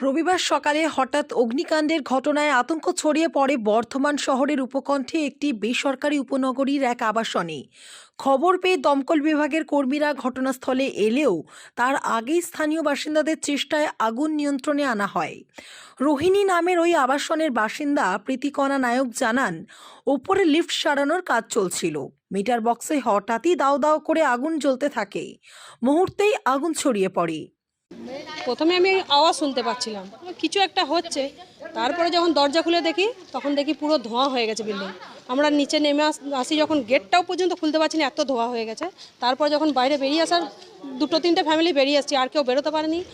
রবিবার সকালে হঠাৎ অগ্নিকাণ্ডের ঘটনায় আতঙ্ক ছড়িয়ে পড়ে বর্ধমান শহরের উপকণ্ঠে একটি বেসরকারি উপনগরীর এক আবাসনে। খবর পেয়ে দমকল বিভাগের কর্মীরা ঘটনাস্থলে এলেও তার আগেই স্থানীয় বাসিন্দাদের চেষ্টায় আগুন নিয়ন্ত্রণে আনা হয়। রোহিণী নামের ওই আবাসনের বাসিন্দা প্রীতিকণা নায়ক জানান, ওপরে লিফট সারানোর কাজ চলছিল। মিটার বক্সে হঠাৎই দাও দাও করে আগুন জ্বলতে থাকে। মুহূর্তেই আগুন ছড়িয়ে পড়ে। প্রথমে আমি আওয়াজ শুনতে পাচ্ছিলাম। কিছু একটা হচ্ছে, তারপরে যখন দরজা খুলে দেখি, তখন দেখি পুরো ধোঁয়া হয়ে গেছে বিল্ডিং আমরা নিচে নেমে আস- যখন গেটটাও পর্যন্ত খুলতে পারছি না, এত ধোঁয়া হয়ে গেছে। তারপর যখন বাইরে বেরিয়ে আসার দুটো তিনটে ফ্যামিলি বেরিয়ে আসছি, আর কেউ বেরোতে পারেনি।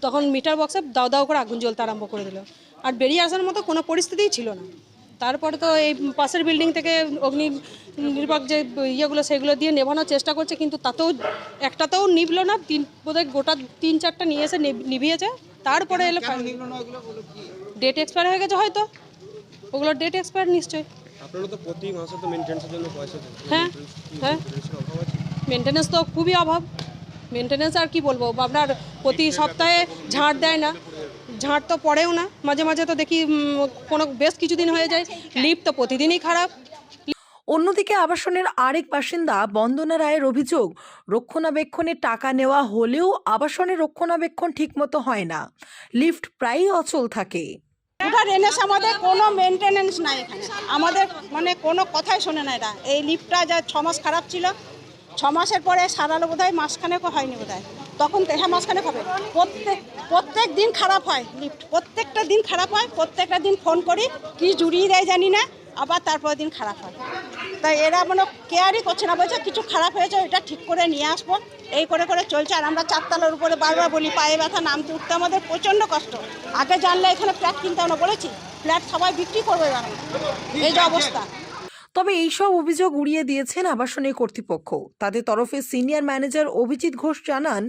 তখন মিটার বক্সে দাও দাও করে আগুন জ্বলতে আরম্ভ করে দিল। আর বেরিয়ে আসার মতো কোনো পরিস্থিতিই ছিল না। তারপরে তো এই পাশের বিল্ডিং থেকে অগ্নি নির্বাক যে ইয়েগুলো সেগুলো দিয়ে নেভানোর চেষ্টা করছে কিন্তু তাতেও একটাতেও নিভলো না। তিন বোধহয় গোটা তিন চারটা নিয়ে এসে নিভ- নিভিয়েছে। তারপরে এলো ডেট এক্সপায়ার হয়ে গেছে হয়তো। ওগুলো ডেট এক্সপায়ার নিশ্চয়ই। হ্যাঁ হ্যাঁ। তো খুবই অভাব। মেনটেনেন্স আর কি বলব? আপনার প্রতি সপ্তাহে ঝাঁট দেয় না। ঝাঁট তো পড়েও না। মাঝে মাঝে তো দেখি কোনো বেশ কিছুদিন হয়ে যায় লিফট তো প্রতিদিনই খারাপ। অন্যদিকে আবাসনের আরেক বাসিন্দা বন্দনা রায়ের অভিযোগ রক্ষণাবেক্ষণে টাকা নেওয়া হলেও আবাসনের রক্ষণাবেক্ষণ ঠিকমতো হয় না। লিফট প্রায়ই অচল থাকে। আমাদের কোনো মেনটেনেন্স নাই এখানে। আমাদের মানে কোনো কথাই শোনে না এরা। এই লিফটটা যা ছ মাস খারাপ ছিল ছ মাসের পরে সারালো বোধ হয় মাসখানেকও হয়নি বোধ হয় তখন হ্যাঁ মাসখানেক হবে প্রত্যেক প্রত্যেক দিন খারাপ হয় লিফট প্রত্যেকটা দিন খারাপ হয়, প্রত্যেকটা দিন ফোন করি, কি জুড়িয়ে দেয় জানি না, আবার তারপর দিন খারাপ হয়। তাই এরা মানে কেয়ারই করছে না, বলছে কিছু খারাপ হয়েছে এটা ঠিক করে নিয়ে আসব। এই করে করে চলছে, আর আমরা চারতলার উপরে বারবার বলি, পায়ে ব্যথা নামতে উঠতে আমাদের প্রচণ্ড কষ্ট। আগে জানলে এখানে ফ্ল্যাট কিনতে আমরা বলেছি ফ্ল্যাট সবাই বিক্রি করবে এই যে অবস্থা। তবে এইসব অভিযোগ উড়িয়ে দিয়েছেন আবাসনের কর্তৃপক্ষ। তাদের তরফে সিনিয়র ম্যানেজার অভিজিৎ ঘোষ জানান,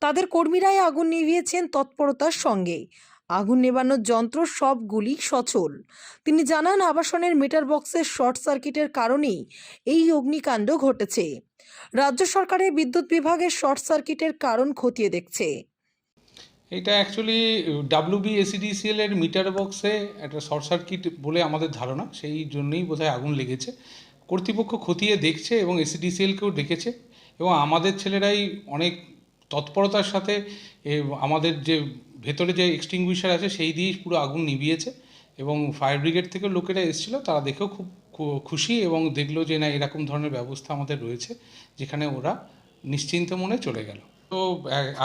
তাদের কর্মীরাই আগুন নিভিয়েছেন তৎপরতার সঙ্গে। আগুন নেবানোর যন্ত্র সবগুলি সচল। তিনি জানান, আবাসনের মিটার বক্সের শর্ট সার্কিটের কারণেই এই অগ্নিকাণ্ড ঘটেছে। রাজ্য সরকারের বিদ্যুৎ বিভাগের শর্ট সার্কিটের কারণ খতিয়ে দেখছে। এটা অ্যাকচুয়ালি ডাব্লিউবি এসিডিসিএল এর মিটার বক্সে একটা শর্ট সার্কিট বলে আমাদের ধারণা, সেই জন্যই বোধহয় আগুন লেগেছে। কর্তৃপক্ষ খতিয়ে দেখছে এবং এসিডিসিএলকেও ডেকেছে এবং আমাদের ছেলেরাই অনেক তৎপরতার সাথে আমাদের যে ভেতরে যে এক্সটিংগুইশার আছে সেই দিয়েই পুরো আগুন নিভিয়েছে এবং ফায়ার ব্রিগেড থেকে লোকেরা এসেছিল, তারা দেখেও খুব খুশি এবং দেখল যে না, এরকম ধরনের ব্যবস্থা আমাদের রয়েছে, যেখানে ওরা নিশ্চিন্ত মনে চলে গেল। তো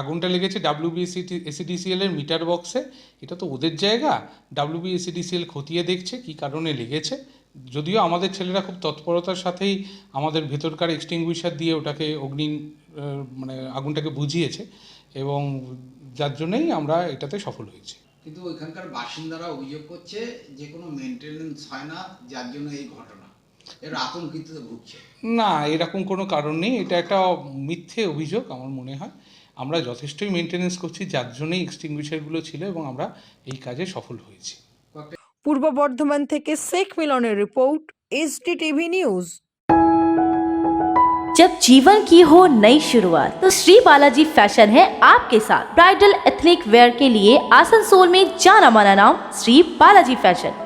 আগুনটা লেগেছে ডাব্লিউবিএসিটি এসিডিসিএল এর মিটার বক্সে। এটা তো ওদের জায়গা। ডাব্লিউবি এসিডিসিএল খতিয়ে দেখছে কী কারণে লেগেছে। যদিও আমাদের ছেলেরা খুব তৎপরতার সাথেই আমাদের ভেতরকার এক্সটিংগুইশার দিয়ে ওটাকে অগ্নি মানে আগুনটাকে বুঝিয়েছে এবং যার জন্যই আমরা এটাতে সফল হয়েছি। কিন্তু ওইখানকার বাসিন্দারা অভিযোগ করছে যে কোনো মেনটেনেন্স হয় না, যার জন্য এই ঘটনা। না এরকম কোনো কারণ নেই এটা একটা মিথ্যে অভিযোগ আমার মনে হয় আমরা যথেষ্টই মেনটেনেন্স করছি যার জন্যই এক্সটিংগুইশারগুলো ছিল এবং আমরা এই কাজে সফল হয়েছি পূর্ব বর্ধমান থেকে শেখ মিলনের রিপোর্ট এসডি টিভি নিউজ जब जीवन की हो नई शुरुआत तो श्री बालाजी फैशन है आपके साथ ब्राइडल एथनिक वेयर के लिए आसनसोल में जाना माना नाम श्री बालाजी फैशन